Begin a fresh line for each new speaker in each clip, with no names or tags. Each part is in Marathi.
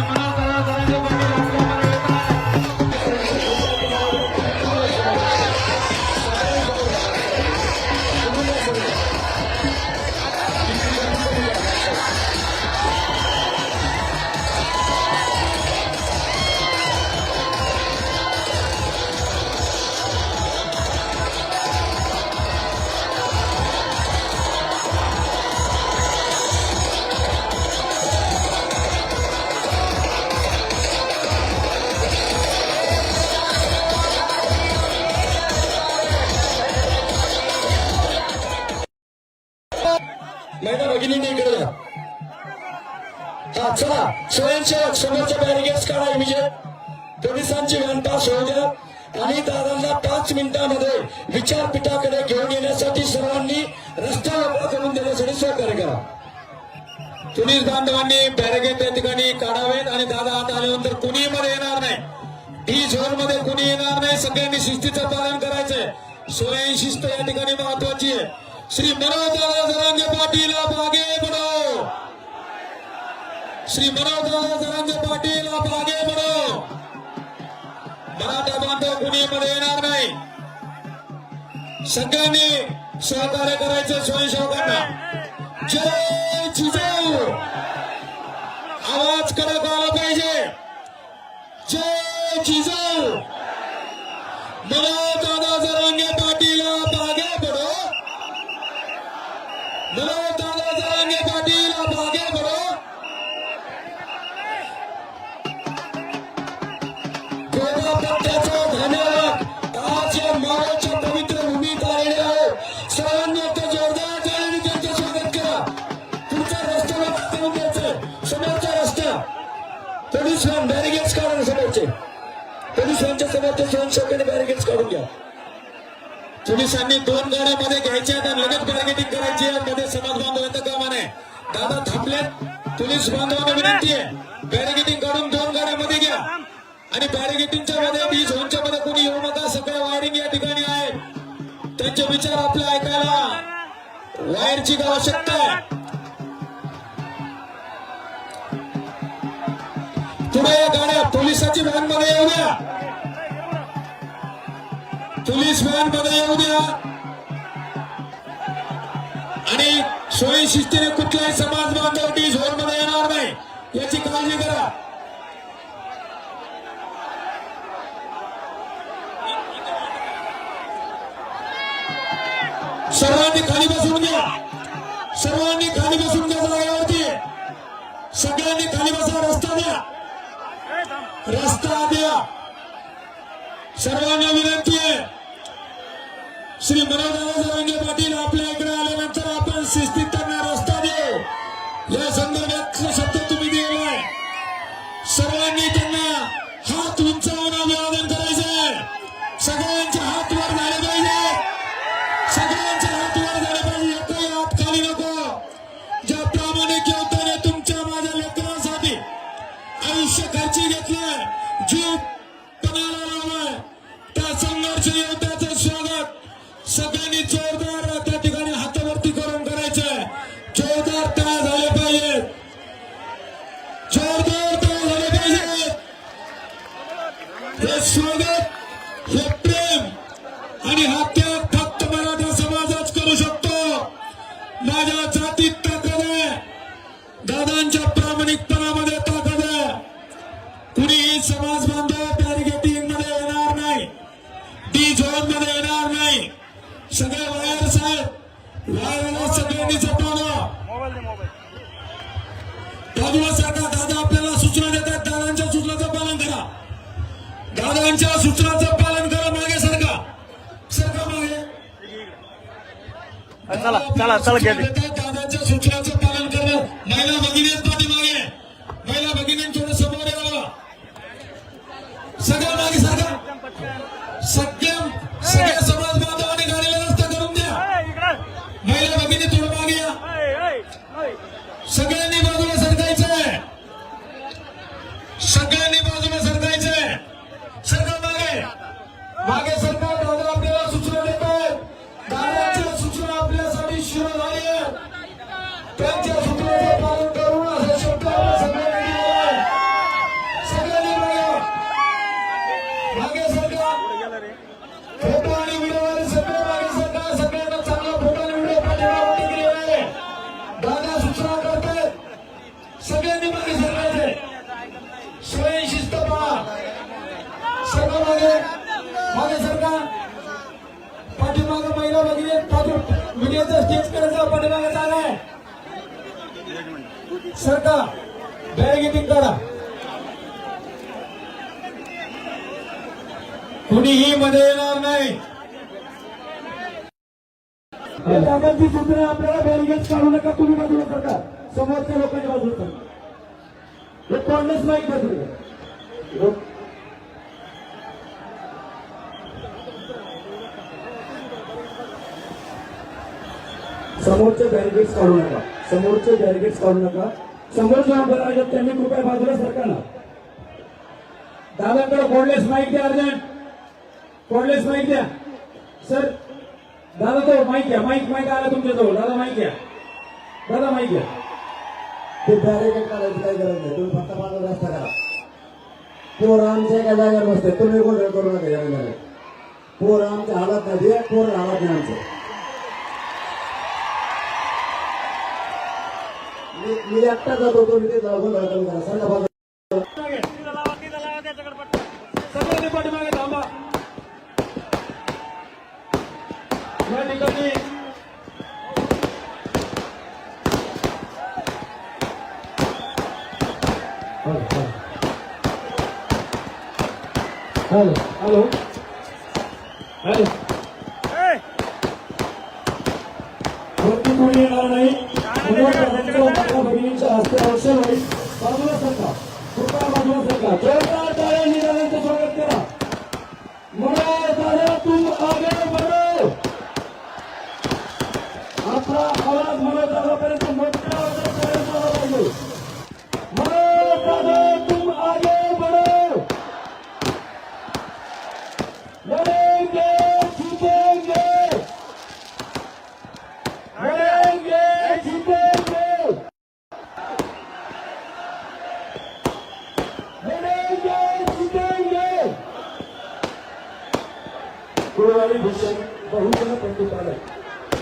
महिला मिनिटांमध्ये विचारपीठाकडे घेऊन येण्यासाठी सर्वांनी रस्ता मोकळा करून देण्यासाठी सहकार्य करा.
पोलीस बांधवांनी बॅरिगेट त्या ठिकाणी काढावेत आणि दादा आत आल्यानंतर कुणी मध्ये येणार नाही. डी झोनमध्ये कुणी येणार नाही. सगळ्यांनी शिस्तीचं पालन करायचंय. स्वयंशिस्त या ठिकाणी महत्वाची आहे. श्री मनोजदादा जरांगे पाटील मागे म्हणो श्री मनोजदादा जरांगे पाटील मागे म्हणो मराठा बांधव कुणी मध्ये येणार नाही. सगळ्यांनी सहकार्य करायचं स्वयंसेवकांना जय जिजाऊ. आवाज कडक आला पाहिजे. जय जिजाऊ. मला दादा जरांगे पाटील बागे पडो. मला
व्हॅनच्या समोरच्या काढून घ्या.
पोलिसांनी दोन गाड्या मध्ये घ्यायच्या आहेत आणि लगेच बॅरिगेटिंग करायची आहे. मध्ये समाज बांधव येतं कामा नये दादा थांबल्यात पोलीस बांधवांना विनंती आहे. बॅरिगेटिंग काढून दोन गाड्या मध्ये घ्या. आणि बॅरिगेटिंगच्या मध्ये बी झोनच्या मध्ये कोणी येऊ नका. सगळ्या वायरिंग या ठिकाणी आहेत. त्यांचे विचार आपले ऐकायला. वायरची आवश्यकता आहे? पुढे या गाड्या. पोलिसाची व्हॅनमध्ये येऊ द्या. पोलीस व्हॅनमध्ये येऊ द्या. आणि सोयी शिस्तीने कुठलाही समाज बांधव टी झोनमध्ये येणार नाही. याची काळजी करा. सर्वांनी खाली बसून घ्या. सर्वांनी खाली बसून घ्या जागेवरती. सगळ्यांनी खाली बसा रस्ता द्या. रस्ता द्या. सर्वांना विनंती आहे. श्री मनोहरदादा जरांगे पाटील आपल्या इकडे आल्यानंतर आपण शिस्तीत त्यांना रस्ता देऊ. या संदर्भातला शब्द तुम्ही दिलाय सर्वांनी त्यांना हात उंचावून अभिवादन करायचंय. सगळ्यांचे हात वर झाले पाहिजे. सगळ्यांचे हात वर झाले पाहिजे. एकही हात खाली नको. ज्या प्रामाणिक योद्धाने तुमच्या माझ्या लेकरांसाठी आयुष्य खर्ची घेतलं जीव सरकार दादा आपल्याला सूचना देतात. दादांच्या सूचनाचं पालन करा. दादांच्या सूचनाचं पालन करा मागे सरका सरका मागे.
चला चला चला.
दादांच्या सूचनाचं पालन करणं महिला भगिनी सगळ्यांनी मागे सरकायचंय स्वयंशिस्त पहा सर्व मागे मागे सरका. पाठीमाग महिला वगैरे पाठी व्हिडिओचा स्टेज करायचा पाठीमागे चालाय आहे सरका बॅरिगेटिंग करा कुणीही मध्ये येणार नाही. सूचना आपल्याला बॅरिगेट काढू नका तुम्ही बाजूला सरकार समोरच्या लोकांच्या बाजूला सरका हे माहीत नाही समोरचे बॅरिगेट्स काढू नका. समोरचे बॅरिगेट्स काढू नका. समोरचे आमदार आहेत त्यांनी कृपया बाजूला सरका ना. दादाकडे कोडलेस माईक द्या अर्जंट. कोडलेस माईक द्या. सर दादा तो माईक घ्या माईक माईक आला तुमच्याजवळ. दादा माईक घ्या दादा माईक घ्या
ते बॅरिकेड करायची काही गरज नाही तुम्ही फक्त माझा रस्ता करा पोर आमच्या एका जागेवर बसते तुम्ही गोंधळ करू नका या जागेवर पोर आमच्या हालत नाही पोर हालत नाही आमचे. मी- एकटा जातो तुम्ही ते जाऊन राहतो करा सांगा बाजू
सगळ्यांनी पाठीमागे थांबा. या ठिकाणी हॅलो हॅलो हॅलो वरती कोणी येणार नाही भगिनींच्या हस्ते अवसर होईल बाजूला सरका कृपया बाजूला सरका जोरदार टाळ्या निघाल्यांचं स्वागत करा मनोज दादा तुम आगे बढ़ो आपला आवाज मनोज दादापर्यंत मोठ्या आवाजात पर्यंत आला पाहिजे मनोज दादा तुम आगे बढ़ो लड़ेंगे जीतेंगे लड़ेंगे जीतेंगे लड़ेंगे जीतेंगे गुरुवारी भूषण बहुजन पंडितालय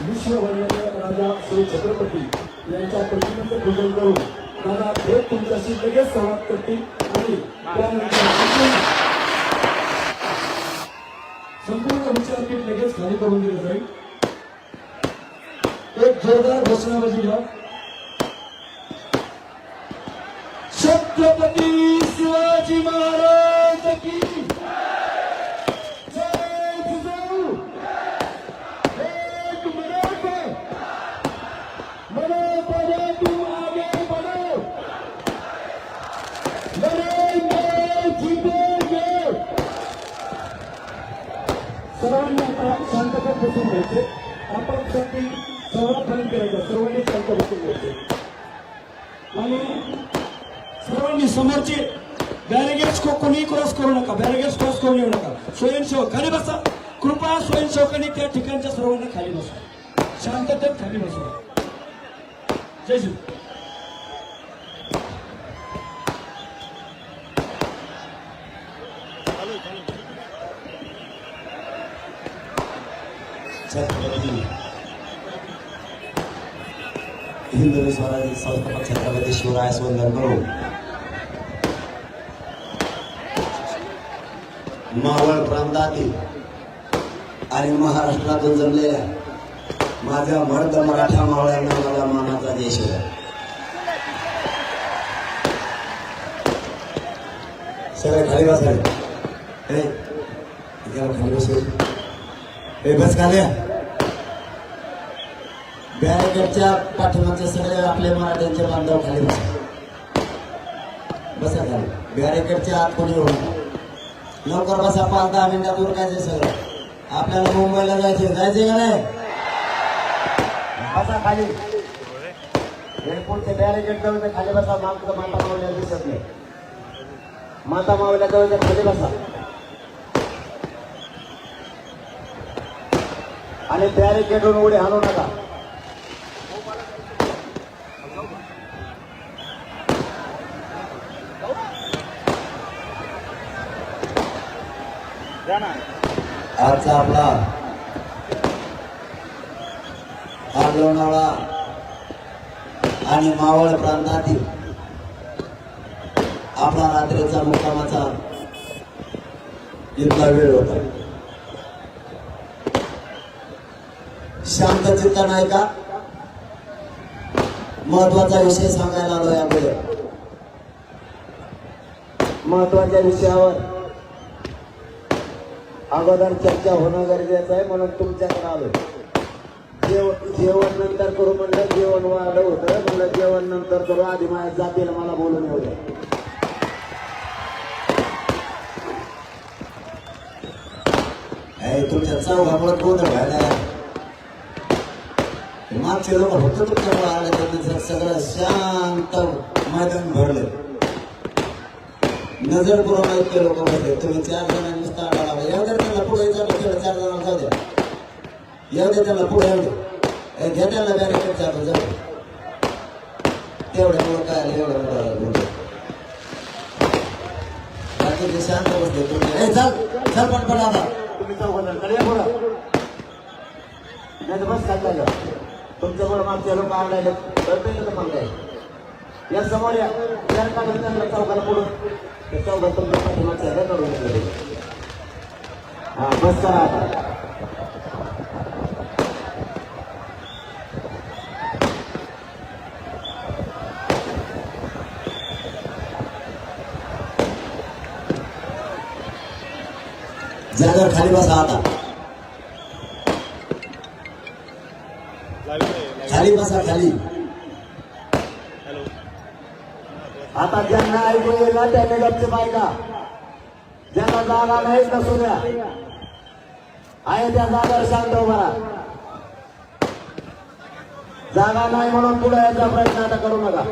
विश्ववंदनीय राजा श्री छत्रपती यांच्या प्रतिमेचं पूजन करून दादा थेट तुमच्याशी लगेच संवाद करतील आणि त्यानंतर संपूर्ण- संपूर्ण विचारपीठ लगेच खाली करून दिलं जाईल. एक जोरदार घोषणाबाजी घ्या छत्रपती शिवाजी महाराज की जय जिजाऊ एक मिनट मनोज तुम आगे बढ़ो लड़ेंगे जीतेंगे सर्वांनी आता शांततेत बसून घ्यायचे आपण साठी सहभाग करायचा सर्वांनी शांत बसून घ्यायचे आणि सर्वांनी समोरचे बॅरिगेट्स को कोणी क्रॉस करू नका. बॅरिगेट्स क्रॉस करून येऊ नका. स्वयंसेवक खाली बसा. कृपया स्वयंसेवकांनी त्या ठिकाणच्या सर्वांना खाली बसा. शांततेत खाली बसा. जय श्री
हिंदवी स्वराज्य संस्थापक छत्रपती शिवराय वंदन करू मावळ प्रांतातील आणि महाराष्ट्रातून जमलेल्या माझ्या मर्द मराठा मावळ्यांना मला मानाचा देश आहे. सगळे खाली बसा. हे खाली बसू. हे बस खाल्या बॅरिकेडच्या पाठीमागचे सगळे आपले मराठ्यांचे बांधव खाली बसा. बसा खाली. बॅरेकडच्या आत कोणी होऊन लवकर बसा पाच दहा मिनिटात उरकायचे सगळं. आपल्याला मुंबईला जायचे जायचे का नाही? बसा खाली. एअरपोर्टचे बॅरिकेड जवळ ते खाली बसा. मागचं माता मावल्या दिसत नाही. माता मावल्या जवळ ते खाली बसा. आणि बॅरिकेडून उडी हाणू नका. आजचा आपला आज लोणावळा आणि मावळ प्रांतातील आपला रात्रीचा मुक्कामाचा इतका वेळ होता. शांत चित्त नाही का? महत्त्वाचा विषय सांगायला आलो यामध्ये महत्त्वाच्या विषयावर अगोदर चर्चा होणं गरजेचं आहे म्हणून तुमच्याकडे आलो जेव जेवण नंतर करू म्हणलं जेवण वाढ होतं. म्हणलं जेवण नंतर करू. आधी माझ्या जातीला मला बोलून येऊ द्या तुमच्या चौघामुळे गोंधळ व्हायला मागचे लोक फक्त तुमच्यामुळे आले त्यांनी सगळं शांत मैदान भरलं. नजर पुरवणार इतके लोक होते. तुम्ही चार जणांनी येऊ द्या त्यांना पुढे जाऊ चार जण जाऊ द्या येऊ द्या त्यांना पुढे येऊ द्या घ्या त्यांना बॅरिकेड चालू जाऊ तेवढ्यामुळं काय एवढं बाकी शांत बसले तुम्ही. ए, चल तुम्ही नाही तर बस काय झालं तुमच्यामुळे लोक आवडायले कळतंय मग काय? या समोर या. काढून त्यांना चौकाला पुढून ते चौघा तुमच्या पाठीमागच्या हा, बस करा। आता खाली बसा आता। खाली बसा खाली। आता ज्यांना ऐकू ना, त्याने पाहिजा ज्यांना जागा नाहीच नसू द्या. आहे त्या जागावर शांत उभा जागा नाही म्हणून पुढे यायचा प्रयत्न आता करू नका.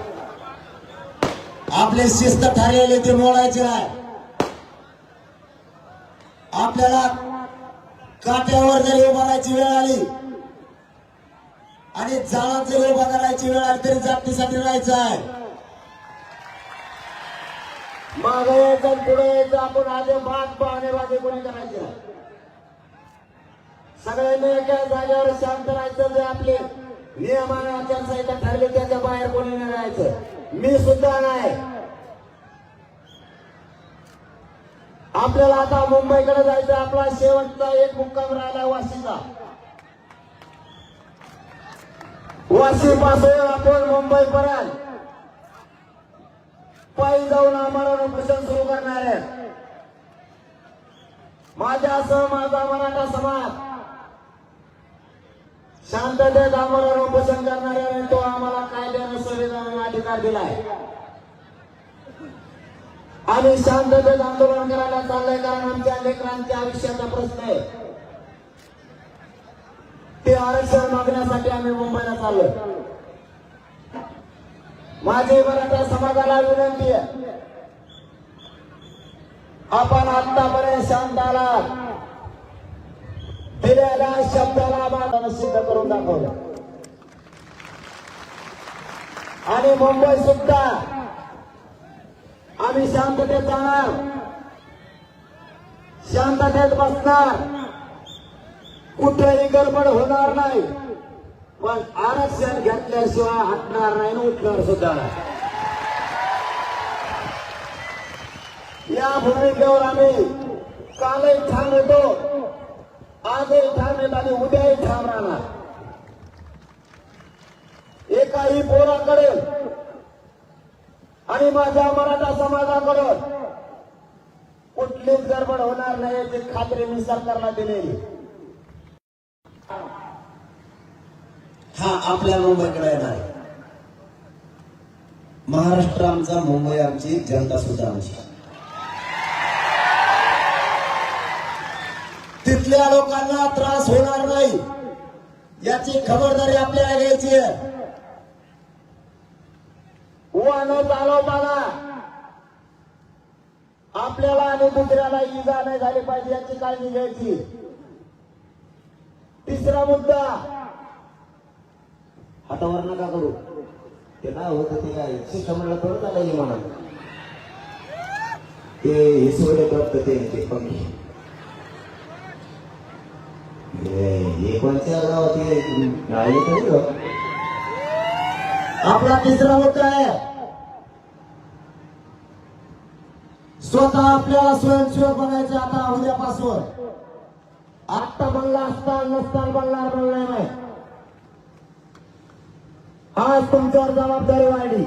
आपले शिस्त ठरलेले ते मोडायचे आहे आपल्याला काट्यावर जरी उभारायची वेळ आली आणि जाळात जरी उभा करायची वेळ आली तरी जातीसाठी राहायचं आहे. मागे यायचं पुढे यायचं. आपण आधी पाहणे बाजे कोणी करायचे सगळ्यांनी एका जागेवर शांत राहायचं जे आपले नियम आणि आचारसंहिता ठरले त्याच्या बाहेर कोणी नाही राहायचं. मी सुद्धा नाही. आपल्याला आता मुंबईकडे जायचं आपला शेवटचा एक मुक्काम राहिला वाशीचा. वाशी पासून आपण मुंबई पर्यंत पायी जाऊन आम्हाला उपोषण सुरू करणार आहे माझ्या माझ्यासह माझा मराठा समाज शांततेत आम्हाला उपोषण करणाऱ्याने तो आम्हाला कायद्याने संविधानाने अधिकार दिलाय. आम्ही शांततेत आंदोलन करायला चाललंय कारण आमच्या लेकरांच्या आयुष्याचा प्रश्न आहे. ते आरक्षण मागण्यासाठी आम्ही मुंबईला चाललोय. माझी मराठा समाजाला विनंती आहे. आपण आतापर्यंत शांत आलात. दिलेल्या शब्दाला मानानं सिद्ध करून दाखवलं. आणि मुंबई सुद्धा आम्ही शांततेत जाणार. शांततेत बसणार. कुठेही गडबड होणार नाही. पण आरक्षण घेतल्याशिवाय हटणार नाही आणि उठणार सुद्धा नाही. या भूमिकेवर आम्ही कालही ठाम होतो आजही ठाम आणि उद्याही ठाम राहणार एकाही पोराकडे आणि माझ्या मराठा समाजाकडून कुठलीच गडबड होणार नाही याची खात्री मी सरकारला दिलेली. हा आपल्या मुंबईकडे येणार आहे. महाराष्ट्र आमचा मुंबई आमची जनता सुद्धा आमची. इथल्या लोकांना त्रास होणार नाही. याची खबरदारी आपल्याला घ्यायची आहे. चालवताना आपल्याला आणि दुसऱ्याला इजा नाही झाली पाहिजे याची काळजी घ्यायची. तिसरा मुद्दा. हातावर नका करू. ते काय होत ते काय? शिष्टमंडळ थोडं चालायचे म्हणा. ते हिसवले करत ते पंखी हे कोणत्या गावात आपला तिसरा मुद्दा आहे. स्वतः आपल्याला स्वयंसेवक बनायचं आता उद्यापासून. आत्ता बनला असता नसता बनणार बनणार नाही. आज तुमच्यावर जबाबदारी वाढली.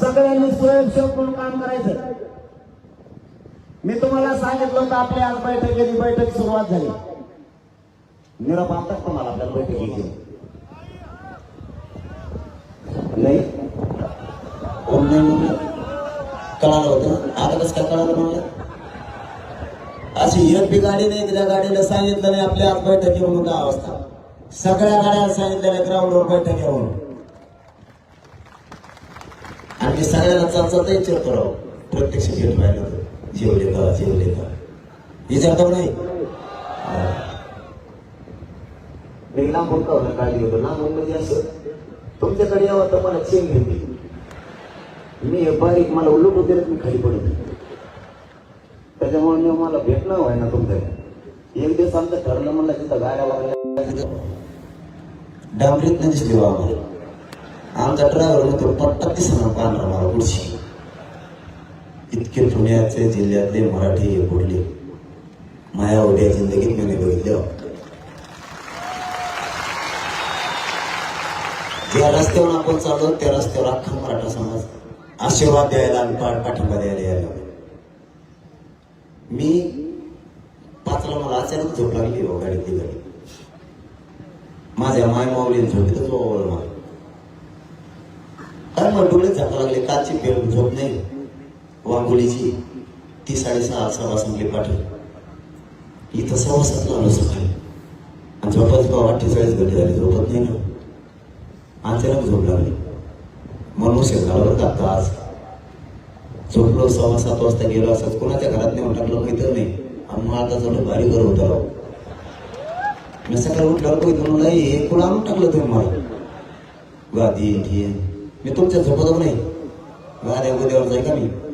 सगळ्यांनी स्वयंसेवक म्हणून काम करायचं. मी तुम्हाला सांगितलं होतं आपल्या आज बैठकीची बैठक सुरुवात झाली. निरोप आणतात तुम्हाला आपल्या बैठकीची नाही? नाही कळालं होतं. आता कसं काय कळालं म्हणलं? अशी एक गाडी नाही त्या गाडीला सांगितलं नाही आपल्या आज बैठकी म्हणून काय अवस्था? सगळ्या गाड्या सांगितलेल्या ग्राउंडवर बैठक म्हणून. आणि सगळ्यांना सगळ्यांना चालचालता विचारतो राव प्रत्यक्ष भेट पाहिलं होतं. का जेवले का विचारतो नाही मी लांब होतो काळजी घेतो लांब म्हणजे असं तुमच्याकडे यावं तर मला चेन घेतली मी हे बारीक मला उलट होते मी खाली पडत. त्याच्यामुळे मी मला भेटणं व्हाय ना तुमच्या एक दिवस आमचं ठरलं म्हणलं तिथं गाड्या लागल्या डांबरीत नाही बा आम्हाला आमचा ड्रायव्हर म्हणतो पट्टा दिसणार पांढरा मला पुढची इतके पुण्याचे जिल्ह्यातले मराठी हे बोलले. माया उभ्या जिंदगीत मी नाही बघितले हो. ज्या रस्त्यावर आपण चाललो त्या रस्त्यावर अख्खा मराठा समाज आशीर्वाद द्यायला आणि पा- पाठिंबा द्यायला यायला मी पाचला मला अचानक झोप लागली हो गाडीतली गाडी. माझ्या माय माऊलीने झोपलं झोपवलं मला. काय मग डोळे झाका लागले काची पेळ झोप नाही. वाघोळीची ती साडेसहा सहा संपली पाठवली. इथं सव्वा सातला आलो सकाळी आणि झोपाच बाबा अठ्ठेचाळीस घंटे झाले झोपत नाही ना. अचानक झोप लागली. म्हणून शेजावर बरं आता आज. झोपलो सव्वा सात वाजता गेलो असत कोणाच्या घरात नेऊन टाकलं माहिती नाही. आणि मग आता झालं भारी घर होतं राव. मी सकाळी उठल्यावर बघितलं म्हणलं हे कोण आणून टाकलं तुम्ही मला? गादी हे मी तुमच्या झोपत नाही. गाद्या उद्यावर जाय का मी?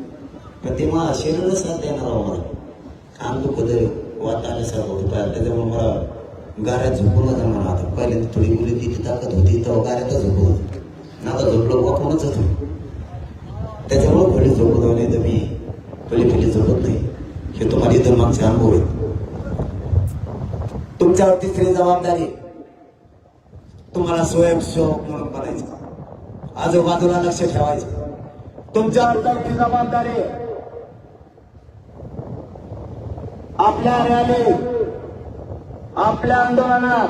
पण ते मला शरीरच साथ देणार आहो मला अंग दुखत वाट आल्यासारखं होतं पाहिजे त्याच्यामुळे मला गाऱ्यात झोपून जाणार मला आता पहिले थोडी मुली तिची ताकद होती तेव्हा गाऱ्यातच झोपून ना आता झोपलो वापरूनच होतो त्याच्यामुळे पहिले झोपत नाही तर मी पहिले पहिले झोपत नाही. हे तुम्हाला इतर मागचे अनुभव आहेत. तुमच्यावर तिसरी जबाबदारी. तुम्हाला स्वयंसेवक म्हणून बनायचं. आजूबाजूला लक्ष ठेवायचं. तुमच्यावर चौथी जबाबदारी आहे. आपल्या रॅली आपल्या आंदोलनात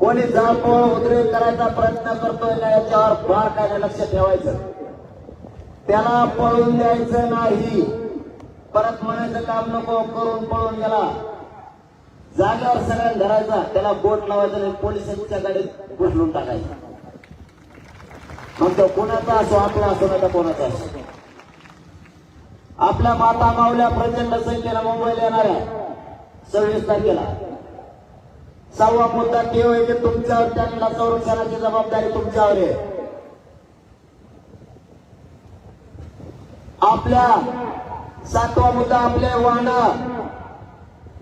कोणी जाळपोळ उद्रेक करायचा प्रयत्न करतोय ना याच्यावर बारकाईने लक्ष ठेवायचं. त्याला पळून द्यायचं नाही. परत म्हणायचं काम नको करून पळून गेला. जागेवर सगळ्यांना धरायचा त्याला बोट लावायचं नाही पोलिसांच्या गाडीत घुसलून टाकायचं. मग तो कोणाचा असो आपला असो नाही तर कोणाचा असो. आपल्या माता मावल्या प्रचंड संख्येला मुंबईला येणार आहे. सव्वीस तारखेला. सहावा मुद्दा ठेव आहे की तुमच्यावर त्यांना संरक्षणाची जबाबदारी तुमच्यावर आहे. आपल्या सातवा मुद्दा आपले वाहन.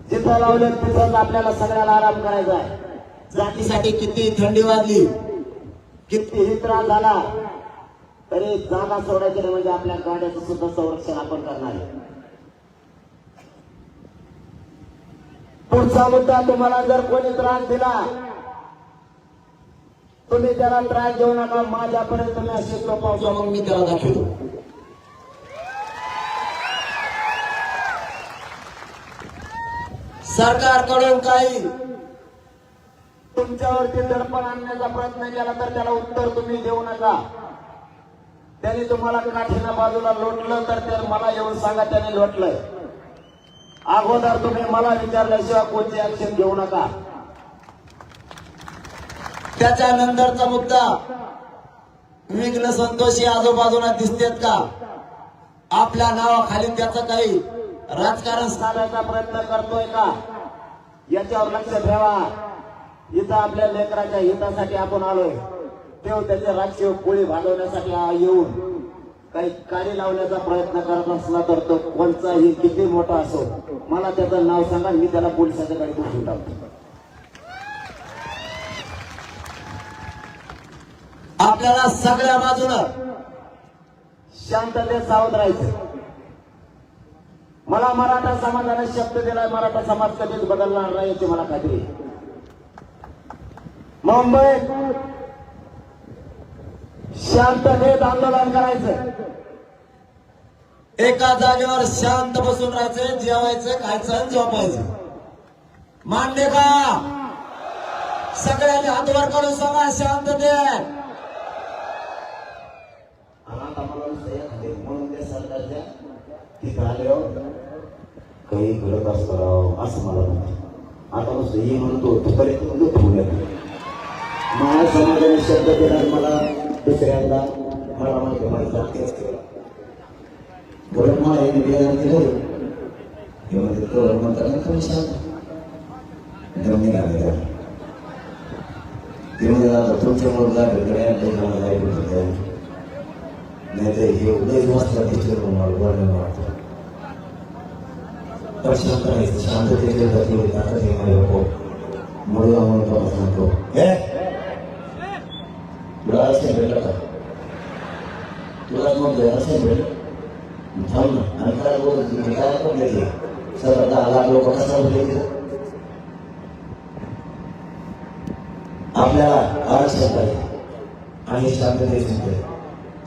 जिथं लावले तिथंच आपल्याला सगळ्याला आराम करायचा आहे. जातीसाठी किती थंडी वाजली? कितीही त्रास झाला तरी जागा सोडायची नाही म्हणजे आपल्या गाड्याचं सुद्धा संरक्षण आपण करणार आहे. पुढचा मुद्दा तुम्हाला जर कोणी त्रास दिला तुम्ही त्याला त्रास देऊ नका माझ्यापर्यंत तुम्ही असे सोपावतो मग मी त्याला दाखवतो. सरकारकडून काही तुमच्यावरती दडपण आणण्याचा प्रयत्न केला तर त्याला उत्तर तुम्ही देऊ नका. त्यांनी तुम्हाला काठीना बाजूला लोटलं तर ते मला येऊन सांगा त्याने लोटलंय. अगोदर तुम्ही मला विचारल्याशिवाय कोणते ऍक्शन घेऊ नका. त्याच्यानंतरचा मुद्दा विघ्न संतोषी आजूबाजूला दिसतेत का? आपल्या नावाखाली त्याचं काही राजकारण साधायचा प्रयत्न करतोय का? याच्यावर लक्ष ठेवा. इथं आपल्या लेकराच्या हितासाठी आपण आलोय. तेव्हा त्याचे राज्य गोळी भांडवण्यासाठी येऊन. काही कार्य लावण्याचा प्रयत्न करत असला तर तो कोणचाही किती मोठा असो मला त्याचं नाव सांगा मी त्याला पोलिसाच्या गाडी बसून टाकतो. आपल्याला सगळ्या बाजूनं शांततेत सावध राहायचं मला मराठा समाजाने शब्द दिलाय मराठा समाज कधीच बदलणार नाही याची मला खात्री मुंबई मुंबईत शांततेत आंदोलन करायचं. एका जागेवर शांत बसून राहायचं जेवायचं खायचं झोपायचं. मान्य का? सगळ्यांनी हातवर काढून सांगा शांततेत आल्यावर काही घडत असतं राव असं मला म्हणतं आता नुसतं ये म्हणतो तोपर्यंत ठेवूया माझ्या समाजाने शब्द दिला मला दुसऱ्यांदा मला माहिती माझा तेच केलं बरं मला हे निवेदन दिलं हे म्हणते तो म्हणतात ना तुम्ही शांत जमी लागले ते म्हणजे आता तुमच्या मुलगा भेटले मला जायला भेटले नाही तर हे उदय वाजता टीचर मला वर्णन वाटतं तर शांत राहायचं शांततेचे गती होते आता ते माझ्या पोट मुलगा म्हणून तो सांगतो हे तुला असं भेटलं का तुला मग असं भेटलं थांब ना आणि काय बोलत तुम्ही पण घेतले सर आता लाख लोक कसा भेटले आपल्याला आरक्षण पाहिजे आणि शांततेचे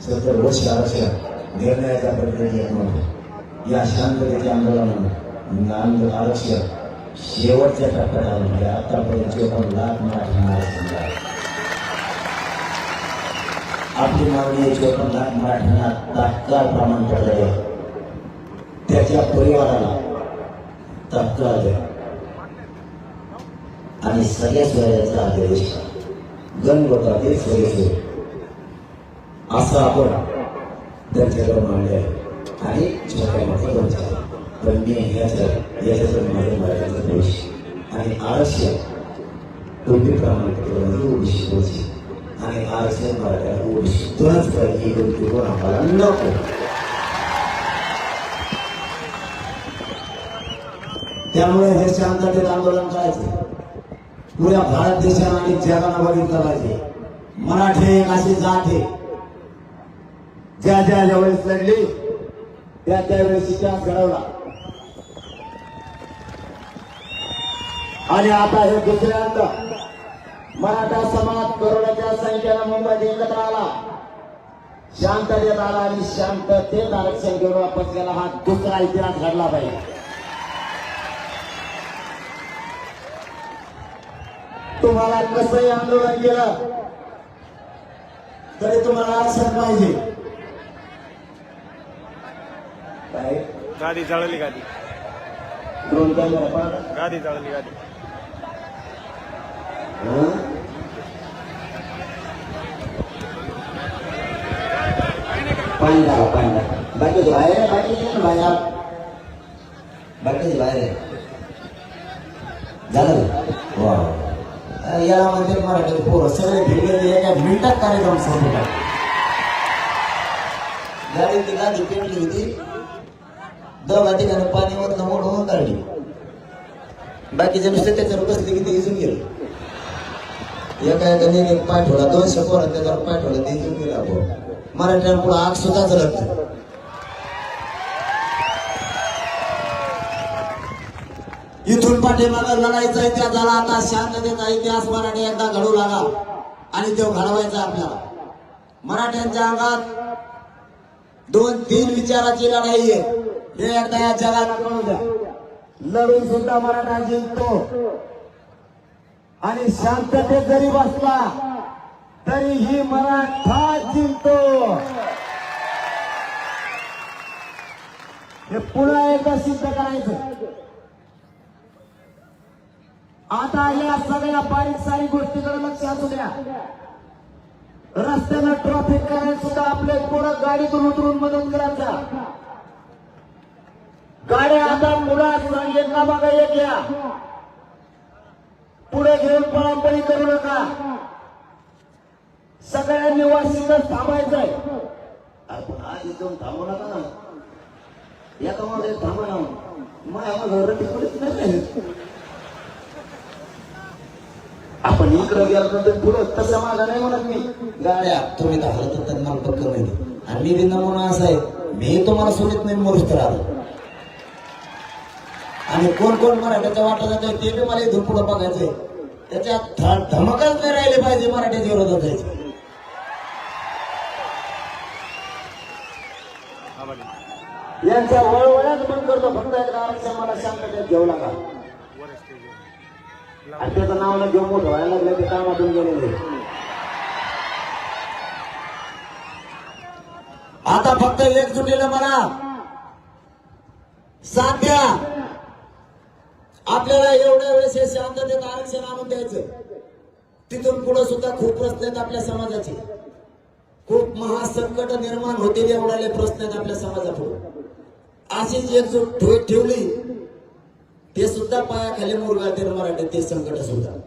सत्तर वर्ष आरक्षण निर्णयाच्या प्रक्रियेत येत नव्हतं या शांततेच्या आंदोलनानं आंदोलन आरक्षण शेवटच्या टप्प्यात आलं म्हणजे आतापर्यंत चोपन्न लाख मराठी आरक्षण आपली मागणी आहे चोपन्न लाख मराठ्यांना तात्काळ प्रमाणपत्र द्या त्याच्या परिवाराला तात्काळ द्या. आणि सगळ्या स्वराज्याचा आदेश गणगोता सगळे असं आपण त्यांच्याकडे मांडले आणि छोट्या मोठ्या दोन पण मी ह्याच्यात याच्यातून माझ्या मराठीचा देश आणि आरक्षण तुम्ही प्रमाणपत्र म्हणजे ओबीसी होती. आणि आरक्षण मराठ्याला ओबीसी दोनच पाहिजे गोष्टी कोण आम्हाला नको त्यामुळे हे शांततेत आंदोलन करायचं. पुऱ्या भारत देशाला आणि जगाला बघितलं पाहिजे मराठी एक अशी जात आहे. ज्या ज्या ज्यावेळेस लढली त्या त्यावेळेस इतिहास घडवला. आणि आता हे दुसऱ्यांदा मराठा समाज करोडाच्या संख्येनं मुंबईत एकत्र आला. शांततेत आला आणि शांततेत आरक्षण घेऊन वापस गेला. हा दुसरा इतिहास घडला पाहिजे. तुम्हाला कसंही आंदोलन केलं तरी तुम्हाला आरक्षण पाहिजे. काय?
गादी जळली गादी. गादी जळली गादी.
पाणी टाका पाणी टाका बाकीचे बाहेर आहे ना बाहेर बाकीचे बाहेर आहे झालं? वा. याला म्हणजे मराठी पोरं सगळे भिडलेले एका मिनिटात कार्यक्रम संपला गाडी ती गाडी पेटली होती दोघा ठिकाणी पाणी मधनं मोडून काढली बाकीचे नुसते त्याच्यावर बसले की ते इजून गेलं एका एक पाय ठेवला दोनशे पोरं त्याच्यावर पाय ठेवला ते इजून गेला आपण मराठ्यानं पुढे आग सुद्धा जळत नाही. इथून पाठीमागं लढायचा इतिहास झाला आता शांततेचा इतिहास मराठी एकदा घडू लागा आणि तो घडवायचा आपल्याला. मराठ्यांच्या अंगात दोन तीन विचाराची लढाई आहे. हे एकदा या जगाला कळू द्या. लढून सुद्धा मराठा जिंकतो. आणि शांततेत जरी बसला तरीही मराठा जिंकतो. हे पुन्हा एकदा सिद्ध करायचं. आता या सगळ्या बारीक सारी गोष्टीकडे लक्ष असू द्या. रस्त्यानं ट्रॅफिक करायला सुद्धा आपले पोरं गाडीतून उतरून मदत करायचा. गाड्या आता मुळात एका मागे एक या. पुढे घेऊन पळापळी करू नका. सगळ्यांनी थांबायचं आहे. आपण आज जाऊन थांबू नका ना. एका मागे थांबा ना. माझ्या घर तिकडेच नाही आपण
पण इकडे गेलो तर पुढे तसं माझा नाही म्हणत मी.
गाड्या तुम्ही तर हलत तर मला पक्क नाही. आणि मी बी म्हणून असं आहे. मी तुम्हाला सोडित नाही मरुस्त राहतो आणि कोण कोण मराठ्याच्या वाटा जातोय ते बी मला इथून पुढे बघायचंय. त्याच्यात धमकच नाही राहिले पाहिजे मराठ्याच्या विरोधात जायचं
हा पाटील
यांच्या वळवळ्यात बंद करतो फक्त एकदा आरक्षण मला शांततेत घेऊ
नका.
आणि त्याचं नाव ना घेऊन मोठं व्हायला लागलं ते कामातून गेलेले
आता फक्त एक म्हणा. साथ द्या. आपल्याला एवढ्या वेळेस हे शांततेत आरक्षण आणून द्यायचं. तिथून पुढे सुद्धा खूप प्रश्न आहेत आपल्या समाजाचे. खूप महासंकट निर्माण होतील एवढाले प्रश्न आहेत आपल्या समाजापुढे. अशीच एकजूट ठेवली ते सुद्धा पायाखाली मुरगाळतील मराठी ते संकट सुद्धा.